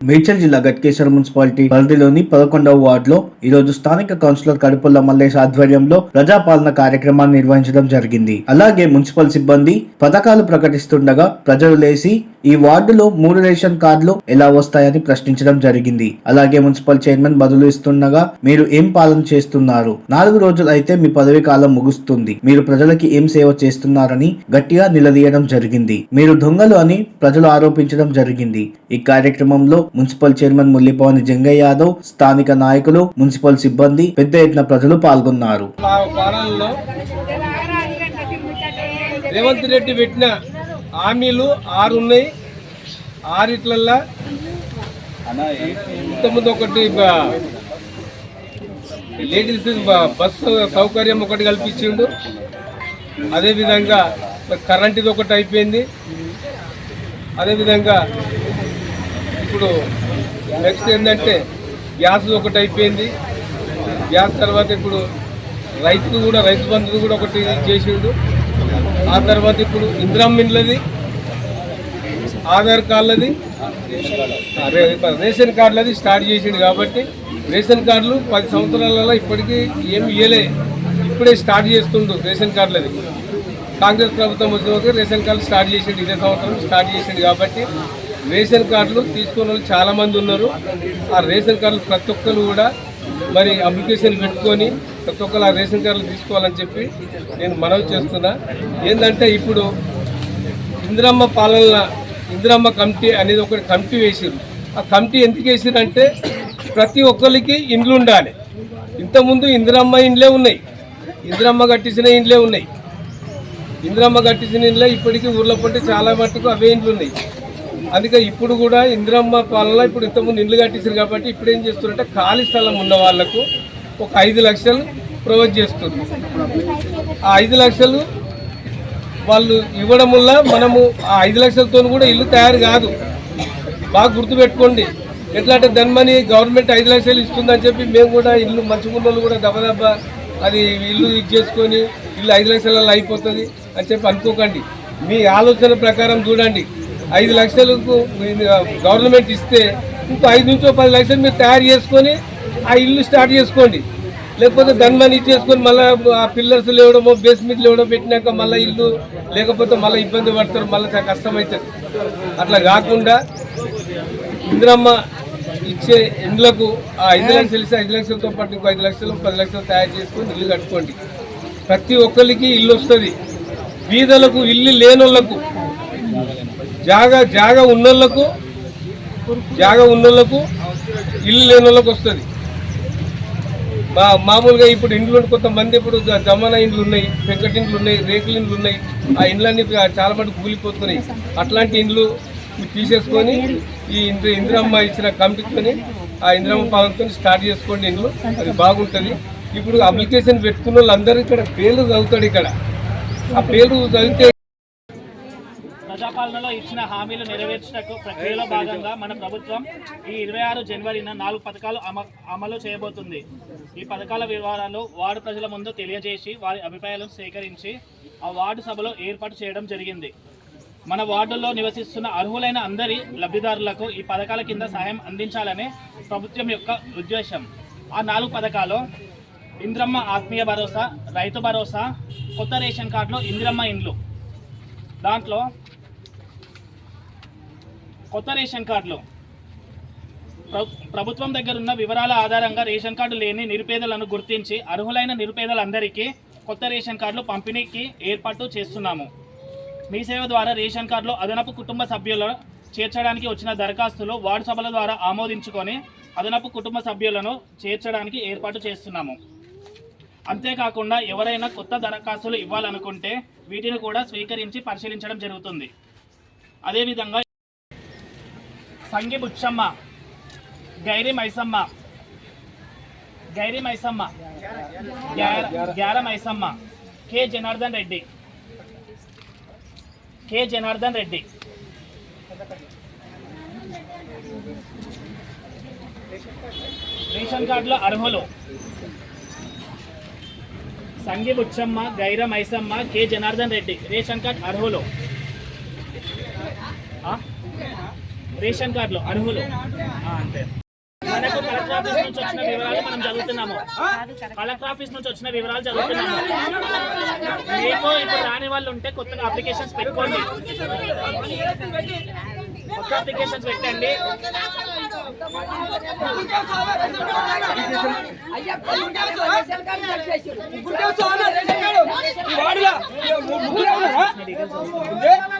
మేడ్చల్ జిల్లా గట్కేశ్వర మున్సిపాలిటీ పరిధిలోని పదకొండవ వార్డులో ఈ రోజు స్థానిక కౌన్సిలర్ కడుపుల్ల మల్లేష్ ఆధ్వర్యంలో ప్రజాపాలన కార్యక్రమాన్ని నిర్వహించడం జరిగింది. అలాగే మున్సిపల్ సిబ్బంది పథకాలు ప్రకటిస్తుండగా ప్రజలు లేసి ఈ వార్డులో మూడు రేషన్ కార్డులు ఎలా వస్తాయని ప్రశ్నించడం జరిగింది. అలాగే మున్సిపల్ చైర్మన్ బదులు ఇస్తుండగా మీరు ఏం పాలన చేస్తున్నారు? నాలుగు రోజులు అయితే మీ పదవి కాలం ముగుస్తుంది. మీరు ప్రజలకి ఏం సేవ చేస్తున్నారని గట్టిగా నిలదీయడం జరిగింది. మీరు దొంగలు అని ప్రజలు ఆరోపించడం జరిగింది. ఈ కార్యక్రమంలో మున్సిపల్ చైర్మన్ ముల్లిపవని జంగయ్య యాదవ్ స్థానిక నాయకులు మున్సిపల్ సిబ్బంది పెద్ద ఎత్తున ప్రజలు పాల్గొన్నారు. రేవంత్ రెడ్డి పెట్టిన హామీలు ఆరు ఉన్నాయి ఆరిట్లల్లా ఇంతకుముందు ఒకటి లేడీస్ బస్సు సౌకర్యం ఒకటి కల్పించిండు. అదేవిధంగా కరెంటుది ఒకటి అయిపోయింది. అదేవిధంగా ఇప్పుడు నెక్స్ట్ ఏంటంటే గ్యాస్ ఒకటి అయిపోయింది. గ్యాస్ తర్వాత ఇప్పుడు రైతులు కూడా రైతు బంధువులు కూడా ఒకటి చేసిండు. ఆ తర్వాత ఇప్పుడు ఇందిరమ్మ ఆధార్ కార్డులది రేషన్ కార్డులది స్టార్ట్ చేసిండు కాబట్టి రేషన్ కార్డులు పది సంవత్సరాలలో ఇప్పటికీ ఏమి ఇయ్యలే. ఇప్పుడే స్టార్ట్ చేస్తుండు రేషన్ కార్డులది. కాంగ్రెస్ ప్రభుత్వం వచ్చిన వరకు రేషన్ కార్డు స్టార్ట్ చేసిండు ఇదే సంవత్సరం స్టార్ట్ చేసిండు కాబట్టి రేషన్ కార్డులు తీసుకున్న వాళ్ళు చాలామంది ఉన్నారు. ఆ రేషన్ కార్డులు ప్రతి ఒక్కరు కూడా మరి అప్లికేషన్ పెట్టుకొని ప్రతి ఒక్కరు ఆ రేషన్ కార్డులు తీసుకోవాలని చెప్పి నేను మనవి చేస్తున్నా ఏంటంటే ఇప్పుడు ఇందిరమ్మ పాలన ఇందిరమ్మ కమిటీ అనేది ఒకటి కమిటీ వేసిరు ఆ కమిటీ ఎందుకు వేసిరంటే ప్రతి ఒక్కరికి ఇండ్లు ఉండాలి. ఇంతకుముందు ఇందిరమ్మ ఇండ్లే ఉన్నాయి. ఇందిరమ్మ కట్టించిన ఇండ్లే ఉన్నాయి. ఇందిరమ్మ కట్టించిన ఇండ్లే ఇప్పటికీ ఊర్లో పట్టి చాలా మట్టుకు అవే ఇండ్లు ఉన్నాయి. అందుకే ఇప్పుడు కూడా ఇందిరమ్మ పాలన ఇప్పుడు ఇంతకుముందు ఇండ్లు కట్టించారు కాబట్టి ఇప్పుడు ఏం చేస్తున్నారంటే ఖాళీ స్థలం ఉన్న వాళ్ళకు ఒక ఐదు లక్షలు ప్రొవైడ్ చేస్తుంది ఆ ఐదు లక్షలు వాళ్ళు ఇవ్వడం వల్ల మనము ఆ ఐదు లక్షలతో కూడా ఇల్లు తయారు కాదు. బాగా గుర్తుపెట్టుకోండి. ఎట్లా అంటే ధన్మని గవర్నమెంట్ ఐదు లక్షలు ఇస్తుందని చెప్పి మేము కూడా ఇల్లు మంచుకున్న కూడా దెబ్బ అది ఇల్లు ఇది చేసుకొని ఇల్లు ఐదు లక్షలలో అయిపోతుంది అని చెప్పి అనుకోకండి. మీ ఆలోచన ప్రకారం చూడండి. ఐదు లక్షలకు గవర్నమెంట్ ఇస్తే ఇంకో ఐదు నుంచో పది లక్షలు మీరు తయారు చేసుకొని ఆ ఇల్లు స్టార్ట్ చేసుకోండి. లేకపోతే ధన్మని ఇచ్చేసుకొని మళ్ళీ ఆ పిల్లర్స్ లేవడమో బేస్మెంట్ లేవడం పెట్టినాక మళ్ళీ ఇల్లు లేకపోతే మళ్ళీ ఇబ్బంది పడతారు మళ్ళీ చాలా కష్టమవుతుంది. అట్లా కాకుండా ఇందిరమ్మ ఇచ్చే ఇండ్లకు ఆ ఐదు లక్షలు ఇస్తే ఐదు లక్షలతో పాటు ఇంకో ఐదు లక్షలు పది లక్షలు తయారు చేసుకొని ఇల్లు కట్టుకోండి. ప్రతి ఒక్కరికి ఇల్లు వస్తుంది. బీదలకు ఇల్లు లేనోళ్ళకు జాగా జాగా ఉన్నోళ్ళకు జాగా ఉన్నోళ్ళకు ఇల్లు లేనోళ్ళకు వస్తుంది. మా మామూలుగా ఇప్పుడు ఇండ్లు కొంతమంది ఇప్పుడు జమానా ఇండ్లు ఉన్నాయి పెంకటి ఇండ్లు ఉన్నాయి రేకుల ఇండ్లు ఉన్నాయి ఆ ఇండ్లన్నీ చాలా మటుకు కూలిపోతున్నాయి. అట్లాంటి ఇండ్లు తీసేసుకొని ఈ ఇంద్ర ఇందిరమ్మ ఇచ్చిన కమిటీతోని ఆ ఇందిరమ్మ పాలనతో స్టార్ట్ చేసుకోండి ఇండ్లు అది బాగుంటుంది. ఇప్పుడు అప్లికేషన్ పెట్టుకున్న వాళ్ళందరూ ఇక్కడ పేర్లు చదువుతాడు ఇక్కడ. ఆ పేర్లు చదివితే ప్రజాపాలనలో ఇచ్చిన హామీలు నెరవేర్చటకు ప్రక్రియలో భాగంగా మన ప్రభుత్వం ఈ ఇరవై ఆరు జనవరిన నాలుగు పథకాలు అమ అమలు చేయబోతుంది. ఈ పథకాల వివరాలు వార్డు ప్రజల ముందు తెలియజేసి వారి అభిప్రాయాలను సేకరించి ఆ వార్డు సభలో ఏర్పాటు చేయడం జరిగింది. మన వార్డుల్లో నివసిస్తున్న అర్హులైన అందరి లబ్ధిదారులకు ఈ పథకాల కింద సహాయం అందించాలనే ప్రభుత్వం యొక్క ఉద్దేశం. ఆ నాలుగు పథకాలు ఇంద్రమ్మ ఆత్మీయ భరోసా రైతు భరోసా కొత్త రేషన్ కార్డులో ఇందిరమ్మ ఇండ్లు. దాంట్లో కొత్త రేషన్ కార్డులు. ప్రభుత్వం దగ్గర ఉన్న వివరాల ఆధారంగా రేషన్ కార్డు లేని నిరుపేదలను గుర్తించి అర్హులైన నిరుపేదలందరికీ కొత్త రేషన్ కార్డులు పంపిణీకి ఏర్పాటు చేస్తున్నాము. మీ సేవ ద్వారా రేషన్ కార్డులో అదనపు కుటుంబ సభ్యుల చేర్చడానికి వచ్చిన దరఖాస్తులు వార్డు సభల ద్వారా ఆమోదించుకొని అదనపు కుటుంబ సభ్యులను చేర్చడానికి ఏర్పాటు చేస్తున్నాము. అంతేకాకుండా ఎవరైనా కొత్త దరఖాస్తులు ఇవ్వాలనుకుంటే వీటిని కూడా స్వీకరించి పరిశీలించడం జరుగుతుంది. అదేవిధంగా Sangi Buchamma Gairi Maisamma Gairi Maisamma గ్యార- Maisamma K Janardhan Reddy K Janardhan Reddy. Ration కార్డులో అర్హులు. Sangi Buchamma Gaira Maisamma K Janardhan Reddy. Ration card అర్హులు. రేషన్ కార్డులు అర్హులు. అంతే. మనకు కలెక్టర్ ఆఫీస్ నుంచి వచ్చిన వివరాలు మనం చదువుతున్నాము. కలెక్టర్ ఆఫీస్ నుంచి వచ్చిన వివరాలు చదువుతున్నాము. మీకు ఇప్పుడు రాని వాళ్ళు ఉంటే కొత్తగా అప్లికేషన్స్ పెట్టుకోండి. కొత్త అప్లికేషన్స్ పెట్టండి. రేషన్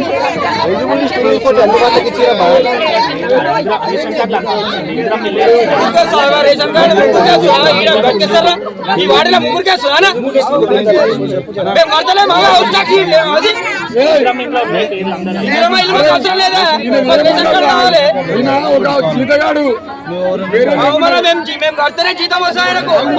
ఇందిరా మిల్లు రేషన్ కార్డు ముగ్గురికే ఈ ముగ్గురికే మేము హౌస్ అది అవసరం లేదా కావాలి మేము కడితేనే జీతం వస్తుంది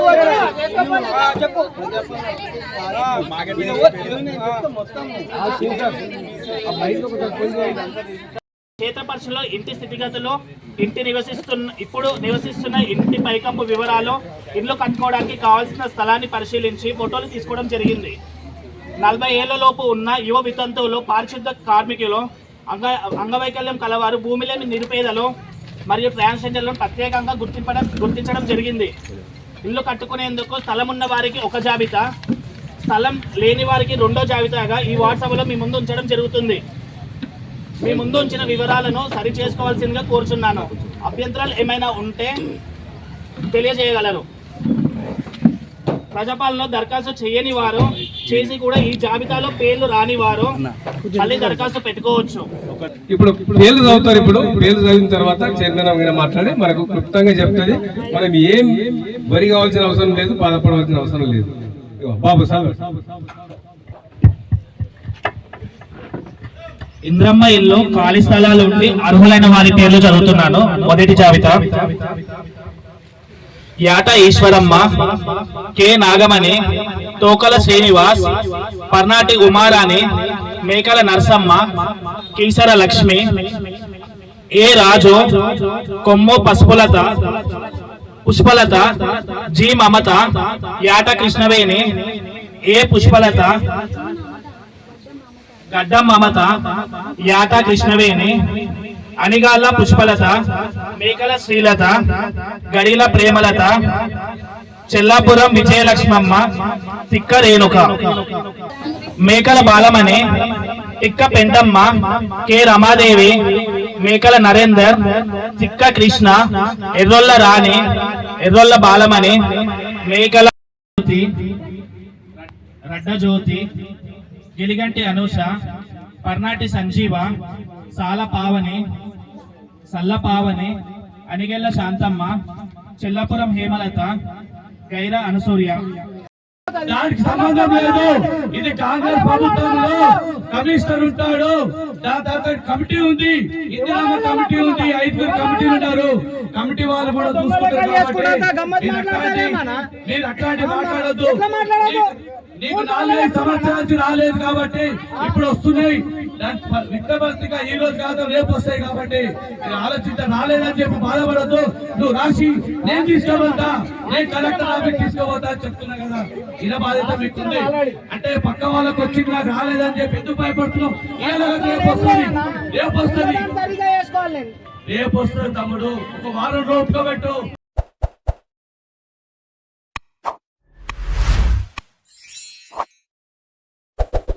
వాడిలో చెప్పు ఇంటి స్థితిగతులు ఇంటి నివసిస్తున్న ఇప్పుడు నివసిస్తున్న ఇంటి పైకప్పు వివరాలు ఇల్లు కట్టుకోవడానికి కావాల్సిన స్థలాన్ని పరిశీలించి ఫోటోలు తీసుకోవడం జరిగింది. నలభై ఏళ్ళలోపు ఉన్న యువ వితంతువులు పారిశుద్ధ కార్మికులు అంగ అంగవైకల్యం కలవారు భూమి లేని నిరుపేదలు మరియు ట్రాన్స్జెండర్లను ప్రత్యేకంగా గుర్తింపడం గుర్తించడం జరిగింది. ఇల్లు కట్టుకునేందుకు స్థలం ఉన్న వారికి ఒక జాబితా స్థలం లేని వారికి రెండో జాబితాగా ఈ వాట్సాప్లో మీ ముందు ఉంచడం జరుగుతుంది. మీ ముందు ఉంచిన వివరాలను సరి చేసుకోవాల్సిందిగా కోరుచున్నాను. అభ్యంతరాలు ఏమైనా ఉంటే తెలియజేయగలరు. ప్రజాపాలనలో దరఖాస్తు చేయని వారు చేసి కూడా ఈ జాబితాలో పేర్లు రాని వారు మళ్ళీ దరఖాస్తు పెట్టుకోవచ్చు. ఇప్పుడు పేర్లు చదువుతారు ఇప్పుడు. పేర్లు చదివిన తర్వాత మీద మాట్లాడి మనకు క్లుప్తంగా చెప్తుంది. మనం ఏం వరి కావాల్సిన అవసరం లేదు బాధపడవలసిన అవసరం లేదు. బాబు సార్ ఇంద్రమ్మ ఇల్లు ఖాళీ స్థలాలు ఉండి అర్హులైన వారి పేర్లు చదువుతున్నాను. మొదటి జాబితా. Yata Eswaramma K Nagamani Tokala Srinivas Parnati Umarani Mekala Narasamma Keesara Lakshmi A Raju Kommu Pasupulatha Pushpalatha G Mamatha Yata Krishnaveni A Pushpalatha Gaddam Mamatha Yata Krishnaveni అనిగాళ్ళ Pushpalatha మేకల శ్రీలత గడిల ప్రేమలత చెల్లాపురం విజయలక్ష్మమ్మ తిక్క రేణుక. మేకల బాలమణి తిక్క పెంటమ్మ కె రమాదేవి మేకల నరేందర్ తిక్క కృష్ణ ఎర్రొల్ల రాణి ఎర్రొల్ల బాలమణి మేకల జ్యోతి, రడ్డ జ్యోతి గిలిగంటి అనూష పర్నాటి సంజీవ సాల పావని సల్ల పావని అనిగెల్ల శాంతమ్మ చెల్లపురం హేమలత గైర అనసూయ దానికి సంబంధం లేదు. ఇది కాంగ్రెస్ ప్రభుత్వంలో కమిషనర్ ఉంటాడు. దాని తర్వాత కమిటీ ఉంది. ఇందిరామ కమిటీ ఉంది. ఐదుగురు కమిటీ ఉన్నారు. కమిటీ వాళ్ళు కూడా చూసుకుంటారు మీరు అట్లాంటి- మీరు అట్లాంటి మాట్లాడద్దు. నీకు నాలుగైదు సంవత్సరాల నుంచి రాలేదు కాబట్టి ఇప్పుడు వస్తున్నాయి. దాని ప- విత్తపత్రిక ఈ రోజు కాదు రేపు వస్తాయి కాబట్టి ఆలోచించ రాలేదని చెప్పి బాధపడద్దు. నువ్వు రాసి నేను తీసుకోబోతా నేను కలెక్టర్ ఆఫీస్ తీసుకోబోతా అని చెప్తున్నా కదా. ఇలా బాధ్యత మీకుంది. అంటే పక్క వాళ్ళకి వచ్చి నాకు రాలేదని చెప్పి ఎందుకు భయపడుతున్నావు? రేపు వస్తుంది? రేపు వస్తుంది. రేపు వస్తుంది తమ్ముడు. ఒక వారం రోజు పెట్టు